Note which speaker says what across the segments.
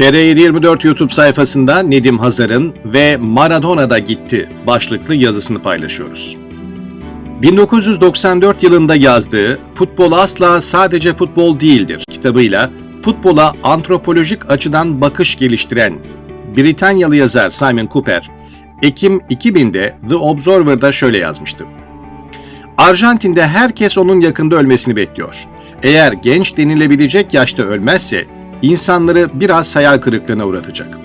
Speaker 1: TR724 YouTube sayfasında Nedim Hazar'ın ve Maradona da gitti başlıklı yazısını paylaşıyoruz. 1994 yılında yazdığı Futbol Asla Sadece Futbol Değildir kitabıyla futbola antropolojik açıdan bakış geliştiren Britanyalı yazar Simon Cooper, Ekim 2000'de The Observer'da şöyle yazmıştı. Arjantin'de herkes onun yakında ölmesini bekliyor. Eğer genç denilebilecek yaşta ölmezse insanları biraz hayal kırıklığına uğratacak.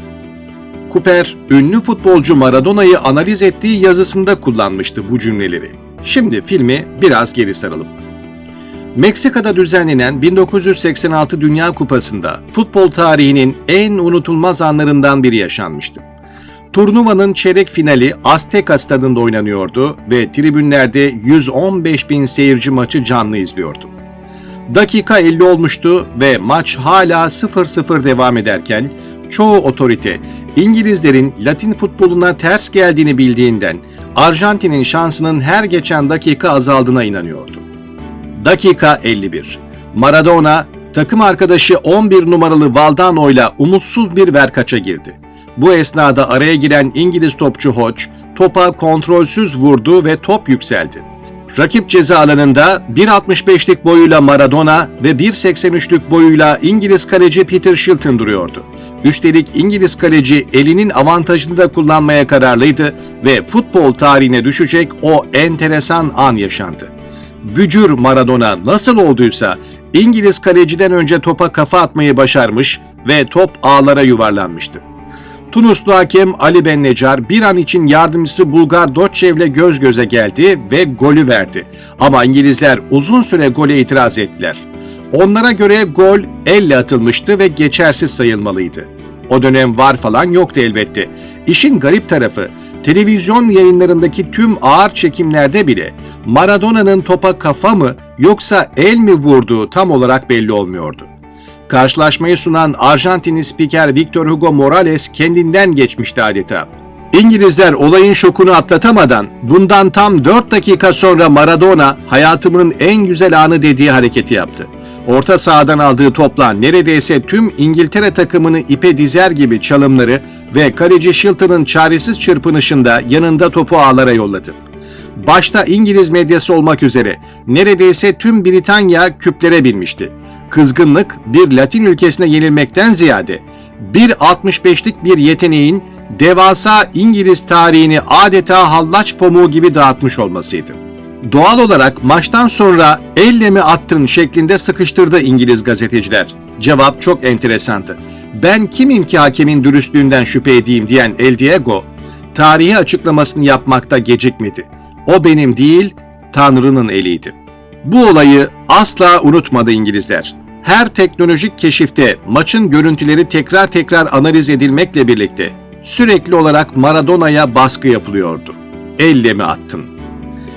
Speaker 1: Cooper, ünlü futbolcu Maradona'yı analiz ettiği yazısında kullanmıştı bu cümleleri. Şimdi filmi biraz geri saralım. Meksika'da düzenlenen 1986 Dünya Kupası'nda futbol tarihinin en unutulmaz anlarından biri yaşanmıştı. Turnuvanın çeyrek finali Azteca stadında oynanıyordu ve tribünlerde 115 bin seyirci maçı canlı izliyordu. Dakika 50 olmuştu ve maç hala 0-0 devam ederken çoğu otorite İngilizlerin Latin futboluna ters geldiğini bildiğinden Arjantin'in şansının her geçen dakika azaldığına inanıyordu. Dakika 51. Maradona takım arkadaşı 11 numaralı Valdano ile umutsuz bir verkaça girdi. Bu esnada araya giren İngiliz topçu Hodge topa kontrolsüz vurdu ve top yükseldi. Rakip ceza alanında 1.65'lik boyuyla Maradona ve 1.83'lük boyuyla İngiliz kaleci Peter Shilton duruyordu. Üstelik İngiliz kaleci elinin avantajını da kullanmaya kararlıydı ve futbol tarihine düşecek o enteresan an yaşandı. Bücür Maradona nasıl olduysa İngiliz kaleciden önce topa kafa atmayı başarmış ve top ağlara yuvarlanmıştı. Tunuslu hakem Ali Ben Necar bir an için yardımcısı Bulgar Doçev'le göz göze geldi ve golü verdi. Ama İngilizler uzun süre gole itiraz ettiler. Onlara göre gol elle atılmıştı ve geçersiz sayılmalıydı. O dönem var falan yoktu elbette. İşin garip tarafı televizyon yayınlarındaki tüm ağır çekimlerde bile Maradona'nın topa kafa mı yoksa el mi vurduğu tam olarak belli olmuyordu. Karşılaşmayı sunan Arjantinli spiker Victor Hugo Morales kendinden geçmişti adeta. İngilizler olayın şokunu atlatamadan bundan tam 4 dakika sonra Maradona hayatımın en güzel anı dediği hareketi yaptı. Orta sahadan aldığı topla neredeyse tüm İngiltere takımını ipe dizer gibi çalımları ve kaleci Shilton'ın çaresiz çırpınışında yanında topu ağlara yolladı. Başta İngiliz medyası olmak üzere neredeyse tüm Britanya küplere binmişti. Kızgınlık bir Latin ülkesine yenilmekten ziyade 1.65'lik bir yeteneğin devasa İngiliz tarihini adeta hallaç pamuğu gibi dağıtmış olmasıydı. Doğal olarak maçtan sonra elle mi attın şeklinde sıkıştırdı İngiliz gazeteciler. Cevap çok enteresandı. Ben kimim ki hakemin dürüstlüğünden şüphe edeyim diyen El Diego, tarihi açıklamasını yapmakta gecikmedi. O benim değil, Tanrı'nın eliydi. Bu olayı asla unutmadı İngilizler. Her teknolojik keşifte maçın görüntüleri tekrar tekrar analiz edilmekle birlikte sürekli olarak Maradona'ya baskı yapılıyordu. Elle mi attın?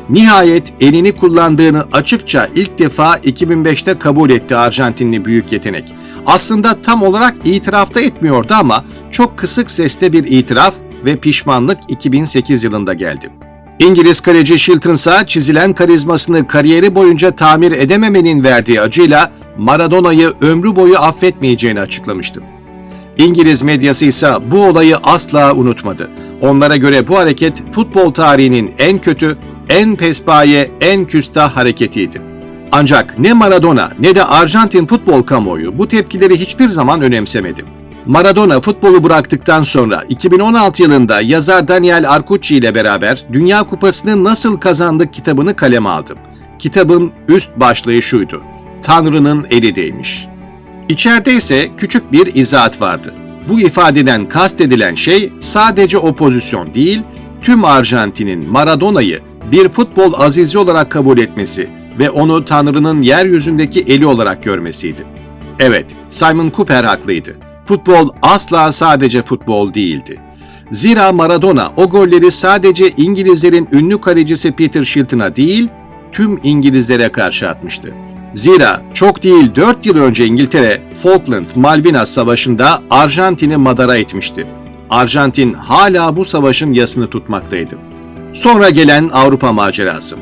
Speaker 1: Nihayet elini kullandığını açıkça ilk defa 2005'te kabul etti Arjantinli büyük yetenek. Aslında tam olarak itirafta etmiyordu ama çok kısık sesle bir itiraf ve pişmanlık 2008 yılında geldi. İngiliz kaleci Shilton ise çizilen karizmasını kariyeri boyunca tamir edememenin verdiği acıyla Maradona'yı ömrü boyu affetmeyeceğini açıklamıştı. İngiliz medyası ise bu olayı asla unutmadı. Onlara göre bu hareket futbol tarihinin en kötü, en pespaye, en küstah hareketiydi. Ancak ne Maradona ne de Arjantin futbol kamuoyu bu tepkileri hiçbir zaman önemsemedi. Maradona futbolu bıraktıktan sonra 2016 yılında yazar Daniel Arcucci ile beraber Dünya Kupası'nı Nasıl Kazandık kitabını kaleme aldı. Kitabın üst başlığı şuydu. Tanrı'nın eli değmiş. İçeride ise küçük bir izahat vardı. Bu ifadeden kastedilen şey sadece o pozisyon değil, tüm Arjantin'in Maradona'yı bir futbol azizi olarak kabul etmesi ve onu Tanrı'nın yeryüzündeki eli olarak görmesiydi. Evet, Simon Cooper haklıydı. Futbol asla sadece futbol değildi. Zira Maradona o golleri sadece İngilizlerin ünlü kalecisi Peter Shilton'a değil, tüm İngilizlere karşı atmıştı. Zira çok değil 4 yıl önce İngiltere, Falkland Malvinas Savaşı'nda Arjantin'i madara etmişti. Arjantin hala bu savaşın yasını tutmaktaydı. Sonra gelen Avrupa macerası.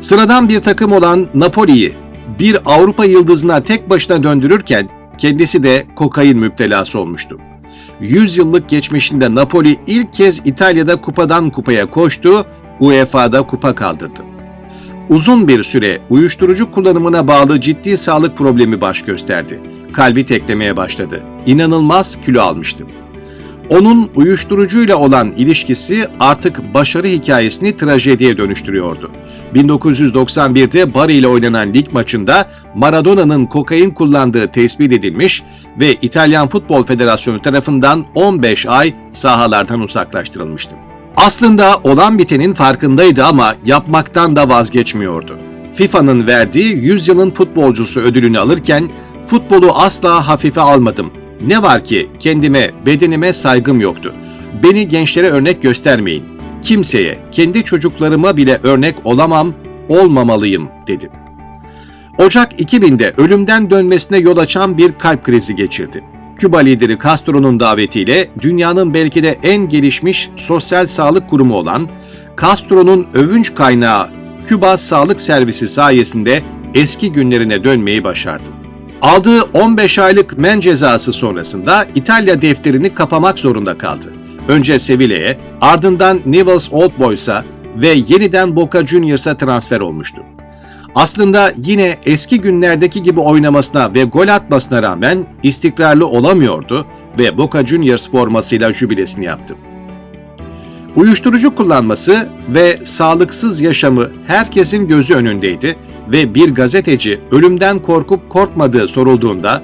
Speaker 1: Sıradan bir takım olan Napoli'yi bir Avrupa yıldızına tek başına döndürürken kendisi de kokain müptelası olmuştu. 100 yıllık geçmişinde Napoli ilk kez İtalya'da kupadan kupaya koştu, UEFA'da kupa kaldırdı. Uzun bir süre uyuşturucu kullanımına bağlı ciddi sağlık problemi baş gösterdi. Kalbi teklemeye başladı. İnanılmaz kilo almıştı. Onun uyuşturucuyla olan ilişkisi artık başarı hikayesini trajediye dönüştürüyordu. 1991'de Bari ile oynanan lig maçında Maradona'nın kokain kullandığı tespit edilmiş ve İtalyan Futbol Federasyonu tarafından 15 ay sahalardan uzaklaştırılmıştı. Aslında olan bitenin farkındaydı ama yapmaktan da vazgeçmiyordu. FIFA'nın verdiği 100 yılın futbolcusu ödülünü alırken futbolu asla hafife almadım. Ne var ki kendime, bedenime saygım yoktu. Beni gençlere örnek göstermeyin. Kimseye, kendi çocuklarıma bile örnek olamam, olmamalıyım dedi. Ocak 2000'de ölümden dönmesine yol açan bir kalp krizi geçirdi. Küba lideri Castro'nun davetiyle dünyanın belki de en gelişmiş sosyal sağlık kurumu olan Castro'nun övünç kaynağı Küba Sağlık Servisi sayesinde eski günlerine dönmeyi başardı. Aldığı 15 aylık men cezası sonrasında İtalya defterini kapamak zorunda kaldı. Önce Sevilla'ya, ardından Newell's Old Boys'a ve yeniden Boca Juniors'a transfer olmuştu. Aslında yine eski günlerdeki gibi oynamasına ve gol atmasına rağmen istikrarlı olamıyordu ve Boca Juniors formasıyla jübilesini yaptı. Uyuşturucu kullanması ve sağlıksız yaşamı herkesin gözü önündeydi ve bir gazeteci ölümden korkup korkmadığı sorulduğunda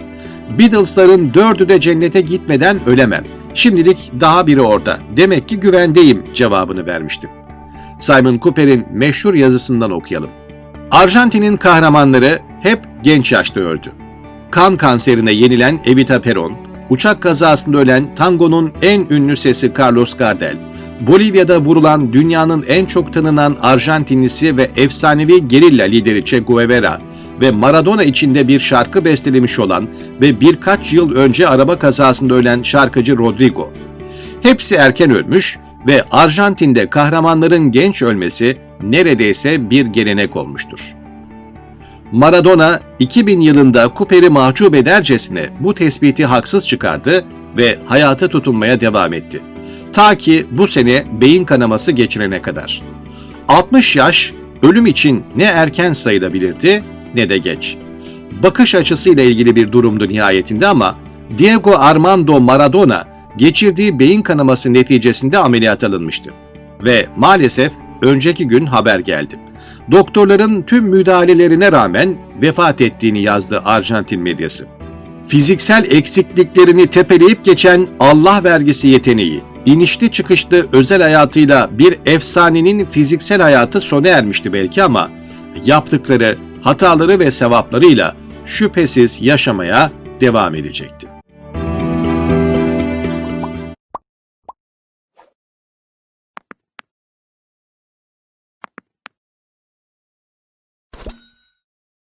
Speaker 1: Beatles'ların dördü de cennete gitmeden ölemem. Şimdilik daha biri orada. Demek ki güvendeyim cevabını vermişti. Simon Cooper'in meşhur yazısından okuyalım. Arjantin'in kahramanları hep genç yaşta öldü. Kan kanserine yenilen Evita Peron, uçak kazasında ölen tangonun en ünlü sesi Carlos Gardel, Bolivya'da vurulan dünyanın en çok tanınan Arjantinlisi ve efsanevi gerilla lideri Che Guevara ve Maradona içinde bir şarkı bestelemiş olan ve birkaç yıl önce araba kazasında ölen şarkıcı Rodrigo. Hepsi erken ölmüş ve Arjantin'de kahramanların genç ölmesi neredeyse bir gelenek olmuştur. Maradona 2000 yılında Cooper'i mahcup edercesine bu tespiti haksız çıkardı ve hayata tutunmaya devam etti. Ta ki bu sene beyin kanaması geçirene kadar. 60 yaş ölüm için ne erken sayılabilirdi ne de geç. Bakış açısıyla ilgili bir durumdu nihayetinde ama Diego Armando Maradona geçirdiği beyin kanaması neticesinde ameliyat alınmıştı. Ve maalesef önceki gün haber geldi. Doktorların tüm müdahalelerine rağmen vefat ettiğini yazdı Arjantin medyası. Fiziksel eksikliklerini tepeleyip geçen Allah vergisi yeteneği, inişli çıkışlı özel hayatıyla bir efsanenin fiziksel hayatı sona ermişti belki ama yaptıkları, hataları ve sevaplarıyla şüphesiz yaşamaya devam edecekti.